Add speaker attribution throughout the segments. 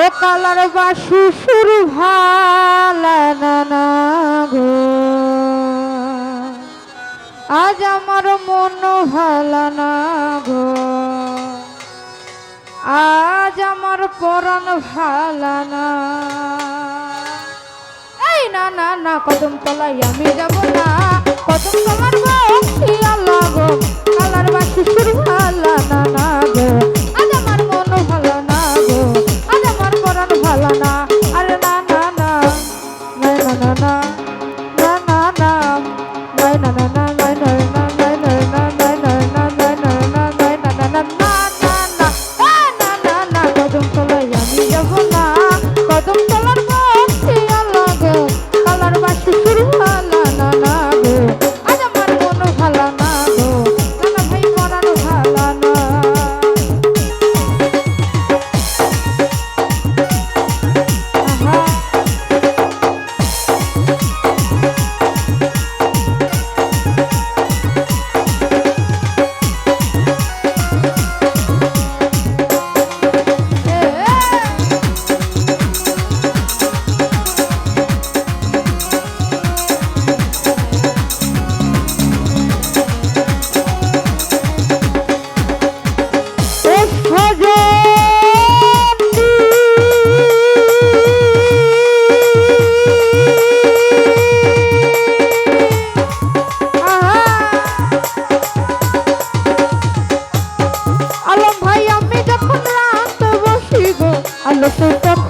Speaker 1: ও colour বা শ্বশুর ভালানা আজ আমার মন ভালো গো। আজ আমার পরন ভালো এই না না না, কদম তলাই আমি যাব না। কদম তোমার গো কালার বা শ্বশুর ভালো আলোকে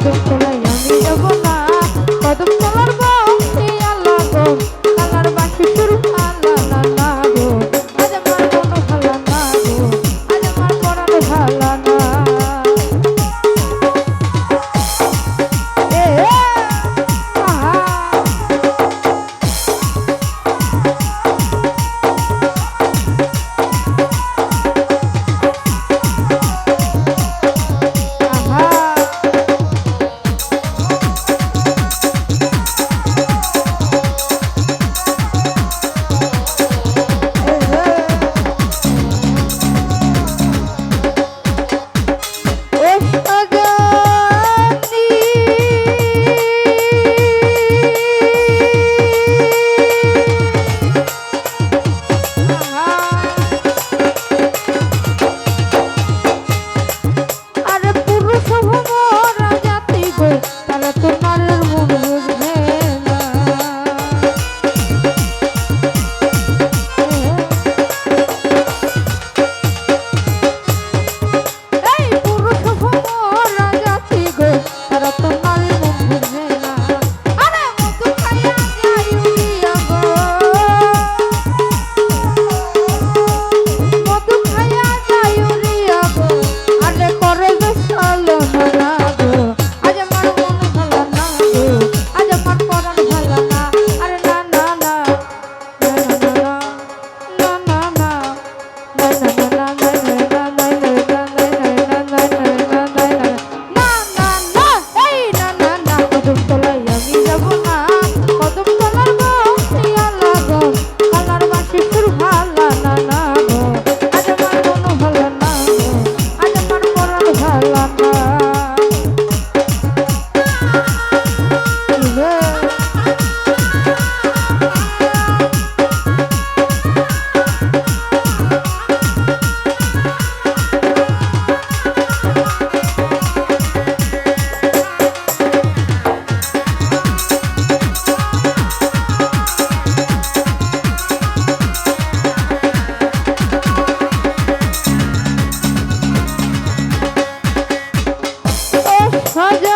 Speaker 1: আদর তোলাই আমি যাব। Sadece